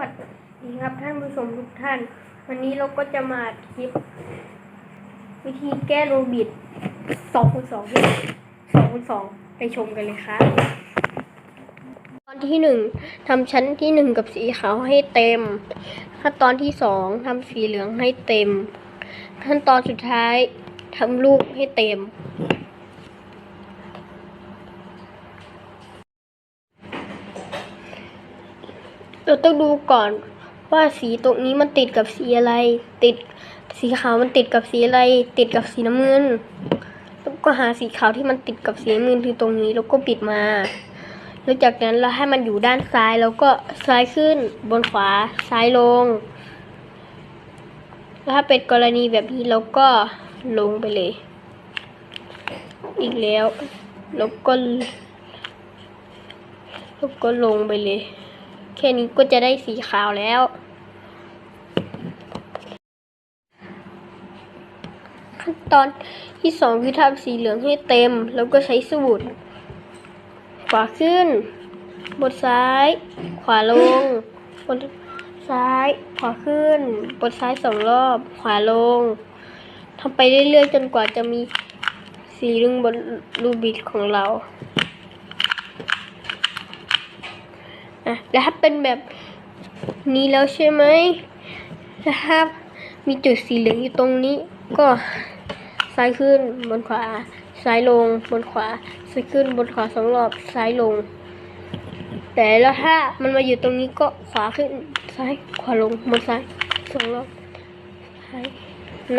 วัสดีครับท่านผู้ชมทุกท่าน วันนี้เราก็จะมาคลิป วิธีแก้โรบิดสองคูณสองสองคูณสองไปชมกันเลยครับตอนที่หนึ่งทำชั้นที่หนึ่งกับสีขาวให้เต็ม ขั้นตอนที่สองทำสีเหลืองให้เต็ม ขั้นตอนสุดท้ายทำรูปให้เต็ม เราต้องดูก่อนว่าสีตรงนี้มันติดกับสีอะไร ติดสีขาวมันติดกับสีอะไร ติดกับสีน้ำเงินแล้วก็หาสีขาวที่มันติดกับสีน้ำเงินที่ตรงนี้แล้วก็ปิดมา แล้วจากนั้นเราให้มันอยู่ด้านซ้ายแล้วก็ซ้ายขึ้นบนขวาซ้ายลงแล้วถ้าเป็นกรณีแบบนี้เราก็ลงไปเลย อีกแล้ว แล้วก็แล้วก็ลงไปเลย แค่นี้ก็จะได้สีขาวแล้ว ขั้นตอนที่สองคือทำสีเหลืองให้เต็ม แล้วก็ใช้สมุดขวาขึ้นบนซ้าย ขวาลงบนซ้าย ขวาขึ้นบนซ้ายสองรอบ ขวาลงทำไปเรื่อยๆ จนกว่าจะมีสีรึงบนรูบิกของเรา อะแล้วถ้าเป็นแบบนี้แล้วใช่ไหมแล้วถ้ามีจุดสีเหลืองอยู่ตรงนี้ ก็ซ้ายขึ้นบนขวา ซ้ายลงบนขวา ซ้ายขึ้นบนขวาสองรอบซ้ายลง แต่แล้วถ้ามันมาอยู่ตรงนี้ก็ขวาขึ้นซ้ายขวาลงบนซ้ายสองรอบซ้าย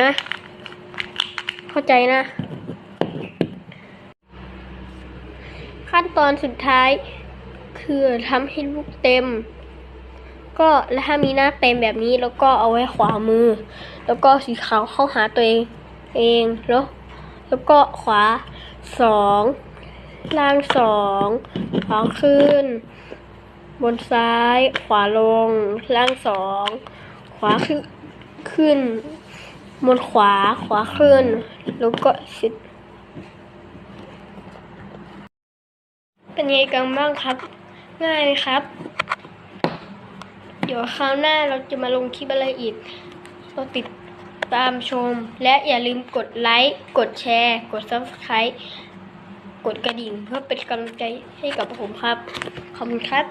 นะ เข้าใจนะ ขั้นตอนสุดท้าย คือทำให้ลูกเต็ม ก็แล้วถ้ามีหน้าเต็มแบบนี้แล้วก็เอาไว้ขวามือ แล้วก็สีขาวเข้าหาตัวเอง เองแล้วแล้วก็ขวาสองล่างสองขวาขึ้น บนซ้าย ขวาลง ล่างสองขวาขึ้นขึ้น บนขวาขวาขึ้น แล้วก็สิเป็นยังไงกันบ้างครับ ง่ายไหมครับ เดี๋ยวคราวหน้าเราจะมาลงคลิปอะไรอีกก็ติดตามชม และอย่าลืมกดไลค์ กดแชร์ กด subscribe กดกระดิ่งเพื่อเป็นกำลังใจให้กับผมครับ ขอบคุณครับ